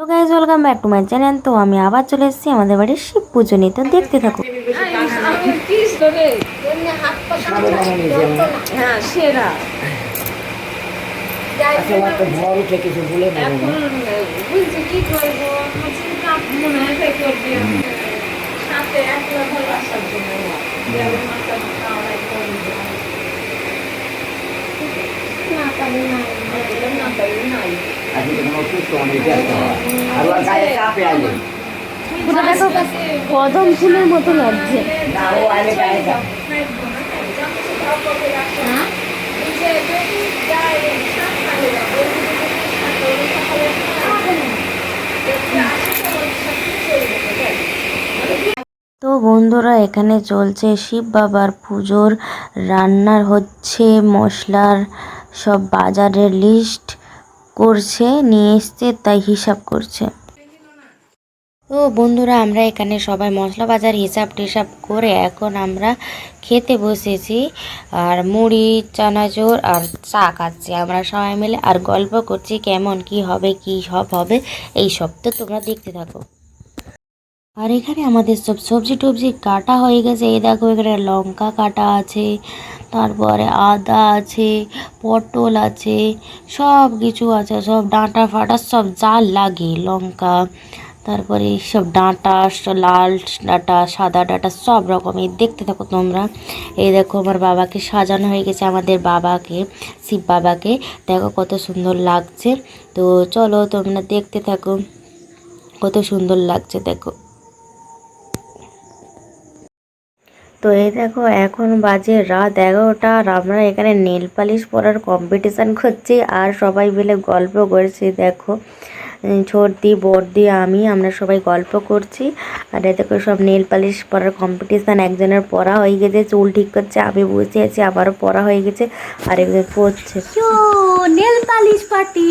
তো guys welcome back to my channel তো আমি আবার চলে এসেছি আমাদের বাড়ির শিব পুজো নিয়ে। তো দেখতে থাকো। হ্যাঁ কদম ফুলের মতো লাগছে তো বন্ধুরা, এখানে চলছে শিব বাবার পুজোর। রান্নার হচ্ছে মশলার সব বাজারের লিস্ট করছে, নিয়ে এসছে, তাই হিসাব করছে। তো বন্ধুরা, আমরা এখানে সবাই মশলা বাজার হিসাব টিসাব করে এখন আমরা খেতে বসেছি। আর মুড়ি, চানাচুর আর চা খাচ্ছি। আমরা সবাই মিলে আর গল্প করছি কেমন, কি হবে, কি সব হবে, এই সব। তো তোমরা দেখতে থাকো। আর এখানে আমাদের সব সবজি টবজি কাটা হয়ে গেছে। এই দেখো, এখানে লঙ্কা কাটা আছে, তারপরে আদা আছে, পটল আছে সব কিছু আছে, সব ডাঁটা ফাটা সব যা লাগে লঙ্কা। তারপরে সব ডাঁটা লাল ডাঁটা, সাদা ডাঁটা সব রকমের দেখতে থাকো তোমরা। এই দেখো, আমার বাবাকে সাজানো হয়ে গেছে, আমাদের বাবাকে, শিব বাবাকে। দেখো কত সুন্দর লাগছে। তো চলো তোমরা দেখতে থাকো। কত সুন্দর লাগছে, দেখো। তো এই দেখো এখন বাজে রাত এগারোটা আর আমরা এখানে নেল পালিশ পরার কম্পিটিশান করছি আর সবাই মিলে গল্প করছি। দেখো ছোটদি বড়দি আমি আমরা সবাই গল্প করছি। আর এ দেখো সব নেল পালিশ পরার কম্পিটিশান একজনের পড়া হয়ে গেছে চুল ঠিক করছে আমি বসে আছি আবারও পড়া হয়ে গেছে আর একজন পড়ছে নেল পালিশ পার্টি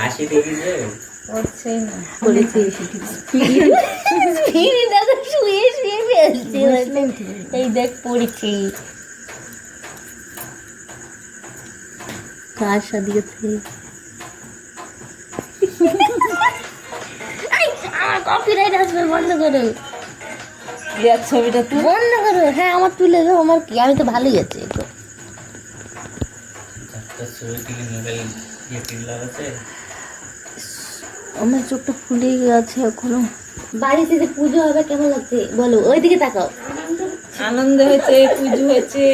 হাসি দেখো এই দেখ পড়েছি কার সাথে গেছে আমার কপিরাইট আসবে বন্ধ করো দেখ ছবিটা তুই বন্ধ করো হ্যাঁ আমার তুলে দাও আমার কি? আমি তো ভালোই আছি একটু আমার চোখটা ফুলে গেছে এখনও। বাড়িতে যে পুজো হবে কেমন লাগছে? বলো ওইদিকে তাকাও। আনন্দ হয়েছে পুজো হয়েছে।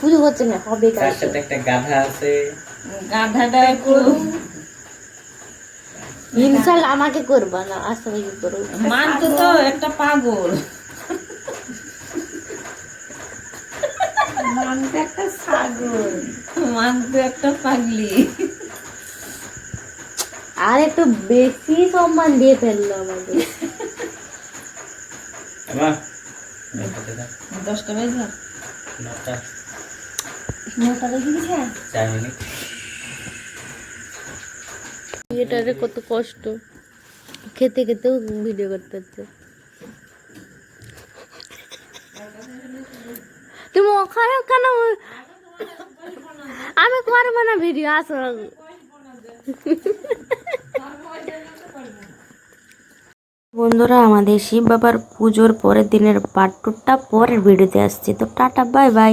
পুজো হচ্ছে না হবে তার সাথে একটা গাধা আছে। গাধাটা করুন ইনশাল্লাহ আমাকে করবা না আর সবাইকে করো? মানতো তো তো একটা পাগল। মানতো একটা ছাগল। মানতো একটা পাগলি। আর একটু বেশি সম্মান দিয়ে ফেলল আমাকে দশটা বেজে নটা। চার মিনিট। কত কষ্ট। খেতে খেতেও ভিডিও করতে হচ্ছে। তুমি ওখানে কেন? আমি করব না ভিডিও আসো। বন্ধুরা, আমাদের শিব বাবার পুজোর পরের দিনের পার্ট টুটা পরের ভিডিওতে আসছে। তো টাটা বাই বাই